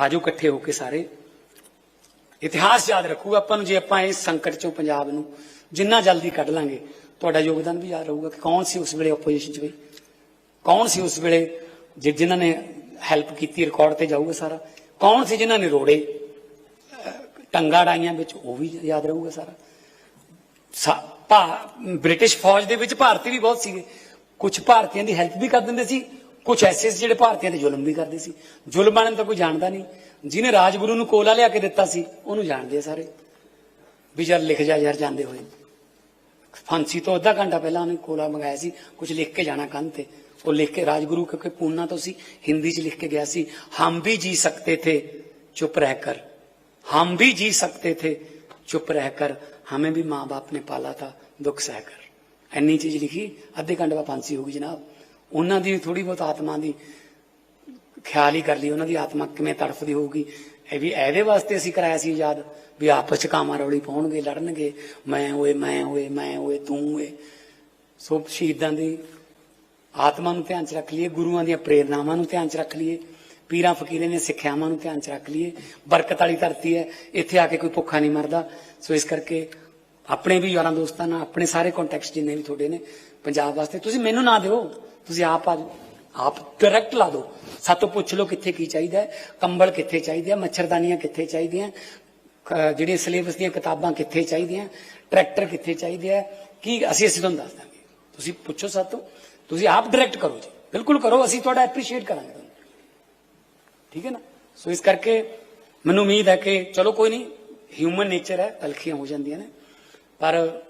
ਆਜੋ ਇਕੱਠੇ ਹੋ ਕੇ ਸਾਰੇ। ਇਤਿਹਾਸ ਯਾਦ ਰੱਖੂਗਾ ਆਪਾਂ ਨੂੰ, ਜੇ ਆਪਾਂ ਇਸ ਸੰਕਟ ਚੋਂ ਪੰਜਾਬ ਨੂੰ ਜਿੰਨਾ ਜਲਦੀ ਕੱਢ ਲਾਂਗੇ, ਤੁਹਾਡਾ ਯੋਗਦਾਨ ਵੀ ਯਾਦ ਰਹੂਗਾ ਕਿ ਕੌਣ ਸੀ ਉਸ ਵੇਲੇ ਆਪੋਜੀਸ਼ਨ 'ਚ ਬਈ? ਕੌਣ ਸੀ ਉਸ ਵੇਲੇ ਜਿ- ਜਿਨ੍ਹਾਂ ਨੇ ਹੈਲਪ ਕੀਤੀ ਰਿਕਾਰਡ ਤੇ ਜਾਊਗਾ ਸਾਰਾ? ਕੌਣ ਸੀ ਜਿਨ੍ਹਾਂ ਨੇ ਰੋੜੇ? ਟੰਗਾ ਡਾਈਆਂ ਵਿੱਚ ਉਹ ਵੀ ਯਾਦ ਰਹੂਗਾ ਸਾਰਾ। ਸਾ- ਭਾ- ਬ੍ਰਿਟਿਸ਼ ਫੌਜ ਦੇ ਵਿੱਚ ਭਾਰਤੀ ਵੀ ਬਹੁਤ ਸੀਗੇ। ਕੁਝ ਭਾਰਤੀਆਂ ਦੀ ਹੈਲਪ ਵੀ ਕਰ ਦਿੰਦੇ ਸੀ। ਕੁਝ ਐਸੇ ਸੀ ਜਿਹੜੇ ਭਾਰਤੀਆਂ ਤੇ ਜ਼ੁਲਮ ਵੀ ਕਰਦੇ ਸੀ। ਜ਼ੁਲਮਾਂ ਨੂੰ ਤਾਂ ਕੋਈ ਜਾਣਦਾ ਨਹੀਂ। ਜਿਹਨੇ ਰਾਜਗੁਰੂ ਨੂੰ ਕੋਲਾ ਲਿਆ ਕੇ ਦਿੱਤਾ ਸੀ, ਉਹਨੂੰ ਜਾਣਦੇ ਆ ਸਾਰੇ। ਵੀ ਜਰ ਲਿਖ ਜਾ ਯਾਰ ਜਾਂਦੇ ਹੋਏ। ਫਾਂਸੀ ਤੋਂ ਅੱਧਾ ਘੰਟਾ ਪਹਿਲਾਂ ਉਹਨੇ ਕੋਲਾ ਮੰਗਾਇਆ ਸੀ ਕੁਝ ਲਿਖ ਕੇ ਜਾਣਾ ਕੰਨ ਤੇ। ਉਹ ਲਿਖ ਕੇ ਰਾਜਗੁਰੂ, ਕਿਉਂਕਿ ਪੂਨਾ ਤੋਂ ਸੀ, ਹਿੰਦੀ 'ਚ ਲਿਖ ਕੇ ਗਿਆ ਸੀ, ਹਮ ਵੀ ਜੀ ਸਕਦੇ ਥੇ, ਚੁੱਪ ਰਹਿ ਕਰ। ਹਮ ਵੀ ਜੀ ਸਕਦੇ ਥੇ, ਚੁੱਪ ਰਹਿ ਕਰ। ਹਮੇ ਵੀ ਮਾਂ ਬਾਪ ਨੇ ਪਾਲਾ ਤਾ, ਦੁੱਖ ਸਹਿ ਕਰ। ਐਨੀ ਚੀਜ਼ ਲਿਖੀ, ਅੱਧੇ ਘੰਟੇ ਬਾਅਦ ਫਾਂਸੀ ਹੋ ਗਈ ਜਨਾਬ। ਉਹਨਾਂ ਦੀ ਥੋੜੀ ਬਹੁਤ ਆਤਮਾ ਦੀ ਖਿਆਲ ਹੀ ਕਰ ਲਈ, ਉਹਨਾਂ ਦੀ ਆਤਮਾ ਕਿਵੇਂ ਤੜਫਦੀ ਹੋਊਗੀ। ਇਹ ਵੀ ਇਹਦੇ ਵਾਸਤੇ ਅਸੀਂ ਕਰਾਇਆ ਸੀ ਯਾਦ, ਵੀ ਆਪਸ ਚ ਕਾਮਾਂ ਰੌਲੀ ਪਾਉਣਗੇ, ਲੜਨਗੇ। ਮੈਂ ਓਏ ਮੈਂ ਓਏ ਮੈਂ ਓਏ, ਤੂੰ ਓਏ। ਸੋ ਸ਼ਹੀਦਾਂ ਦੀ ਆਤਮਾ ਨੂੰ ਧਿਆਨ ਚ ਰੱਖ ਲਈਏ, ਗੁਰੂਆਂ ਦੀਆਂ ਪ੍ਰੇਰਨਾਵਾਂ ਨੂੰ ਧਿਆਨ ਚ ਰੱਖ ਲਈਏ, ਪੀਰਾਂ ਫਕੀਰਾਂ ਦੀਆਂ ਸਿੱਖਿਆਵਾਂ ਨੂੰ ਧਿਆਨ ਚ ਰੱਖ ਲਈਏ। ਬਰਕਤ ਵਾਲੀ ਧਰਤੀ ਹੈ, ਇੱਥੇ ਆ ਕੇ ਕੋਈ ਭੁੱਖਾ ਨਹੀਂ ਮਰਦਾ। ਸੋ ਇਸ ਕਰਕੇ ਆਪਣੇ ਵੀ ਯਾਰਾਂ ਦੋਸਤਾਂ ਨਾਲ, ਆਪਣੇ ਸਾਰੇ ਕੰਟੈਕਟ ਜਿੰਨੇ ਵੀ ਤੁਹਾਡੇ ਨੇ, ਪੰਜਾਬ ਵਾਸਤੇ, ਤੁਸੀਂ ਮੈਨੂੰ ਨਾ ਦਿਓ। ਤੁਸੀਂ ਆਪ ਆ ਜਾਓ। ਆਪ ਡਾਇਰੈਕਟ ਲਾ ਦਿਓ। ਸਾਤੋਂ ਪੁੱਛ ਲਓ ਕਿੱਥੇ ਕੀ ਚਾਹੀਦਾ ਕੰਬਲ ਕਿੱਥੇ ਚਾਹੀਦੇ ਆ, ਮੱਛਰਦਾਨੀਆਂ ਕਿੱਥੇ ਚਾਹੀਦੀਆਂ, ਕ- ਜਿਹੜੀਆਂ ਸਿਲੇਬਸ ਦੀਆਂ ਕਿਤਾਬਾਂ ਕਿੱਥੇ ਚਾਹੀਦੀਆਂ ਟਰੈਕਟਰ ਕਿੱਥੇ ਚਾਹੀਦੇ ਆ, ਕੀ ਅਸੀਂ ਅਸੀਂ ਤੁਹਾਨੂੰ ਦੱਸ ਦਾਂਗੇ। ਤੁਸੀਂ ਪੁੱਛੋ ਸਾਤੋਂ, ਤੁਸੀਂ ਆਪ ਡਾਇਰੈਕਟ ਕਰੋ ਜੀ। ਬਿਲਕੁਲ ਕਰੋ, ਅਸੀਂ ਤੁਹਾਡਾ ਐਪਰੀਸ਼ੀਏਟ ਕਰਾਂਗੇ ਤੁਹਾਨੂੰ। ਠੀਕ ਹੈ ਨਾ? ਸੋ ਇਸ ਕਰਕੇ ਮੈਨੂੰ ਉਮੀਦ ਹੈ ਕਿ, ਚਲੋ ਕੋਈ ਨਹੀਂ ਹਿਊਮਨ ਨੇਚਰ ਹੈ ਅਲਖੀਆਂ ਹੋ ਜਾਂਦੀਆਂ ਨੇ, ਪਰ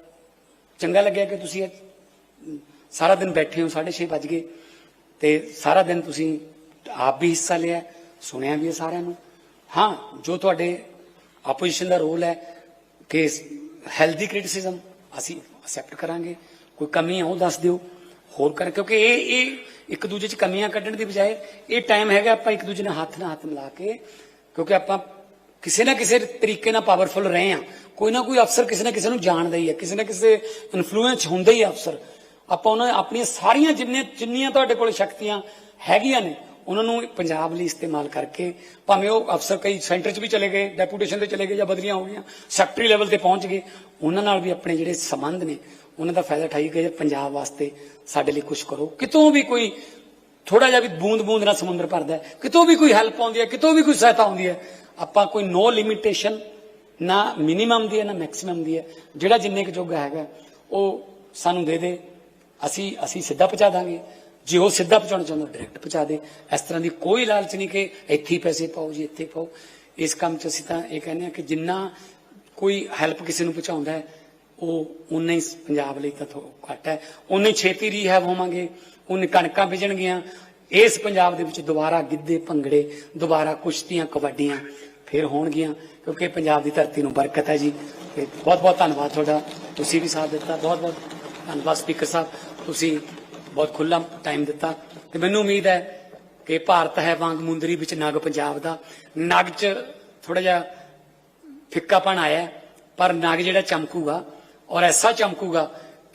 ਚੰਗਾ ਲੱਗਿਆ ਕਿ ਤੁਸੀਂ ਸਾਰਾ ਦਿਨ ਬੈਠੇ ਹੋ 6:30 ਵੱਜ ਗਏ। ਤੇ ਸਾਰਾ ਦਿਨ ਤੁਸੀਂ ਆਪ ਵੀ ਹਿੱਸਾ ਲਿਆ ਸੁਣਿਆ ਵੀ ਹੈ ਸਾਰਿਆਂ ਨੂੰ। ਹਾਂ, ਜੋ ਤੁਹਾਡੇ ਆਪੋਜੀਸ਼ਨ ਦਾ ਰੋਲ ਹੈ ਕਿ ਹੈਲਦੀ ਕ੍ਰਿਟਿਸਿਜ਼ਮ ਅਸੀਂ ਅਸੈਪਟ ਕਰਾਂਗੇ। ਕੋਈ ਕਮੀ ਹੈ, ਉਹ ਦੱਸ ਦਿਓ। ਹੋਰ ਕਰ, ਕਿਉਂਕਿ ਇਹ ਇਹ ਇੱਕ ਦੂਜੇ 'ਚ ਕਮੀਆਂ ਕੱਢਣ ਦੀ ਬਜਾਏ ਇਹ ਟਾਈਮ ਹੈਗਾ ਆਪਾਂ ਇੱਕ ਦੂਜੇ ਨਾਲ ਹੱਥ ਨਾਲ ਹੱਥ ਮਿਲਾ ਕੇ, ਕਿਉਂਕਿ ਆਪਾਂ ਕਿਸੇ ਨਾ ਕਿਸੇ ਤਰੀਕੇ ਨਾਲ ਪਾਵਰਫੁਲ ਰਹੇ ਆ ਕੋਈ ਨਾ ਕੋਈ ਅਫਸਰ ਕਿਸੇ ਨਾ ਕਿਸੇ ਨੂੰ ਜਾਣਦਾ ਹੀ ਹੈ, ਕਿਸੇ ਨਾ ਕਿਸੇ ਇਨਫਲੂਐਂਸ ਹੁੰਦਾ ਹੀ ਹੈ ਅਫਸਰ। ਆਪਾਂ ਉਹਨਾਂ ਆਪਣੀਆਂ ਸਾਰੀਆਂ ਜਿੰਨੇ ਜਿੰਨੀਆਂ ਤੁਹਾਡੇ ਕੋਲ ਸ਼ਕਤੀਆਂ ਹੈਗੀਆਂ ਨੇ, ਉਹਨਾਂ ਨੂੰ ਪੰਜਾਬ ਲਈ ਇਸਤੇਮਾਲ ਕਰਕੇ ਭਾਵੇਂ ਉਹ ਅਫਸਰ ਕਈ ਸੈਂਟਰ 'ਚ ਵੀ ਚਲੇ ਗਏ, ਡੈਪੂਟੇਸ਼ਨ ਤੇ ਚਲੇ ਗਏ ਜਾਂ ਬਦਲੀਆਂ ਹੋ ਗਈਆਂ, ਸੈਕਟਰੀ ਲੈਵਲ ਤੇ ਪਹੁੰਚ ਗਏ, ਉਹਨਾਂ ਨਾਲ ਵੀ ਆਪਣੇ ਜਿਹੜੇ ਸੰਬੰਧ ਨੇ, ਉਹਨਾਂ ਦਾ ਫਾਇਦਾ ਉਠਾਈ ਕੇ ਪੰਜਾਬ ਵਾਸਤੇ ਸਾਡੇ ਲਈ ਕੁਝ ਕਰੋ। ਕਿਤੋਂ ਵੀ ਕੋਈ ਥੋੜਾ ਜਿਹਾ ਵੀ ਬੂੰਦ ਬੂੰਦ ਨਾਲ ਸਮੁੰਦਰ ਭਰਦਾ ਹੈ, ਕਿਤੋਂ ਵੀ ਕੋਈ ਹੈਲਪ ਆਉਂਦੀ ਹੈ, ਕਿਤੋਂ ਵੀ ਕੋਈ ਸਹਾਇਤਾ ਆਉਂਦੀ ਹੈ, ਆਪਾਂ ਕੋਈ ਨੋ ਲਿਮਿਟੇਸ਼ਨ ਨਾ ਮਿਨੀਮਮ ਦੀ ਹੈ, ਨਾ ਮੈਕਸਿਮਮ ਦੀ ਹੈ, ਜਿਹੜਾ ਜਿੰਨੇ ਕੁ ਜੋਗਾ ਹੈਗਾ, ਉਹ ਸਾਨੂੰ ਦੇ ਦੇ। ਅਸੀਂ ਅਸੀਂ ਸਿੱਧਾ ਪਹੁੰਚਾ ਦਾਂਗੇ। ਜੇ ਉਹ ਸਿੱਧਾ ਪਹੁੰਚਾਉਣਾ ਚਾਹੁੰਦਾ ਡਾਇਰੈਕਟ ਪਹੁੰਚਾ ਦੇ। ਇਸ ਤਰ੍ਹਾਂ ਦੀ ਕੋਈ ਲਾਲਚ ਨਹੀਂ ਕਿ ਇੱਥੇ ਹੀ ਪੈਸੇ ਪਾਓ ਜੀ, ਇੱਥੇ ਪਾਓ। ਇਸ ਕੰਮ 'ਚ ਅਸੀਂ ਤਾਂ ਇਹ ਕਹਿੰਦੇ ਆ ਕਿ ਜਿੰਨਾ ਕੋਈ ਹੈਲਪ ਕਿਸੇ ਨੂੰ ਪਹੁੰਚਾਉਂਦਾ ਹੈ, ਉਹ ਉਨਾ ਹੀ ਪੰਜਾਬ ਲਈ ਤਾਂ ਘੱਟ ਹੈ। ਉਨਾ ਛੇਤੀ ਰੀਹੈਬ ਹੋਵਾਂਗੇ ਉਹਨੇ ਕਣਕਾਂ ਵਿਜਣਗੀਆਂ ਇਸ ਪੰਜਾਬ ਦੇ ਵਿੱਚ ਦੁਬਾਰਾ ਗਿੱਧੇ, ਭੰਗੜੇ, ਦੁਬਾਰਾ ਕੁਸ਼ਤੀਆਂ, ਕਬੱਡੀਆਂ ਫਿਰ ਹੋਣਗੀਆਂ, ਕਿਉਂਕਿ ਪੰਜਾਬ ਦੀ ਧਰਤੀ ਨੂੰ ਬਰਕਤ ਹੈ ਜੀ। ਬਹੁਤ ਬਹੁਤ ਧੰਨਵਾਦ ਤੁਹਾਡਾ। ਤੁਸੀਂ ਵੀ ਸਾਥ ਦਿੱਤਾ। ਬਹੁਤ ਬਹੁਤ ਧੰਨਵਾਦ ਸਪੀਕਰ ਸਾਹਿਬ। ਤੁਸੀਂ ਬਹੁਤ ਖੁੱਲਾ ਟਾਈਮ ਦਿੱਤਾ ਤੇ ਮੈਨੂੰ ਉਮੀਦ ਹੈ ਕਿ ਭਾਰਤ ਹੈ ਵਾਂਗ ਮੁੰਦਰੀ ਵਿੱਚ ਨਗ ਪੰਜਾਬ ਦਾ। ਨਗ 'ਚ ਥੋੜਾ ਜਿਹਾ ਫਿੱਕਾਪਣ ਆਇਆ, ਪਰ ਨਗ ਜਿਹੜਾ ਚਮਕੂਗਾ ਔਰ ਐਸਾ ਚਮਕੂਗਾ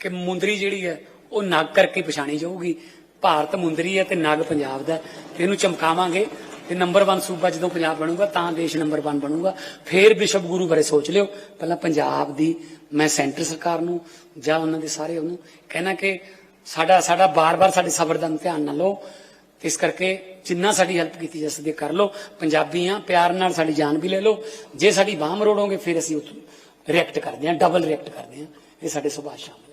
ਕਿ ਮੁੰਦਰੀ ਜਿਹੜੀ ਹੈ ਉਹ ਨਗ ਕਰਕੇ ਪਛਾਣੀ ਜਾਊਗੀ। ਭਾਰਤ ਮੁੰਦਰੀ ਹੈ ਤੇ ਨਗ ਪੰਜਾਬ ਦਾ ਤੇ ਇਹਨੂੰ ਚਮਕਾਵਾਂਗੇ ਤੇ ਨੰਬਰ 1 ਸੂਬਾ ਜਦੋਂ ਪੰਜਾਬ ਬਣੂਗਾ, ਤਾਂ ਦੇਸ਼ ਨੰਬਰ 1 ਬਣੂਗਾ। ਫੇਰ ਵਿਸ਼ਵ ਗੁਰੂ ਬਾਰੇ ਸੋਚ ਲਿਓ। ਪਹਿਲਾਂ ਪੰਜਾਬ ਦੀ, ਮੈਂ ਸੈਂਟਰ ਸਰਕਾਰ ਨੂੰ ਜਾਂ ਉਹਨਾਂ ਦੇ ਸਾਰੇ ਉਹਨੂੰ ਕਹਿਣਾ ਕਿ ਸਾਡਾ ਸਾਡਾ ਬਾਰ-ਬਾਰ ਸਾਡੇ ਸਬਰ ਦਾ ਧਿਆਨ ਨਾ ਲਓ। ਤੇ ਇਸ ਕਰਕੇ ਜਿੰਨਾ ਸਾਡੀ ਹੈਲਪ ਕੀਤੀ ਜਾ ਸਕਦੀ ਕਰ ਲਓ। ਪੰਜਾਬੀ ਆ, ਪਿਆਰ ਨਾਲ ਸਾਡੀ ਜਾਨ ਵੀ ਲੈ ਲਓ। ਜੇ ਸਾਡੀ ਬਾਹ ਮਰੋੜੋਗੇ, ਫਿਰ ਅਸੀਂ ਰਿਐਕਟ ਕਰਦੇ ਹਾਂ ਡਬਲ ਰਿਐਕਟ ਕਰਦੇ ਹਾਂ ਇਹ ਸਾਡੇ ਸੁਭਾਅ ਸ਼ਾਮਲ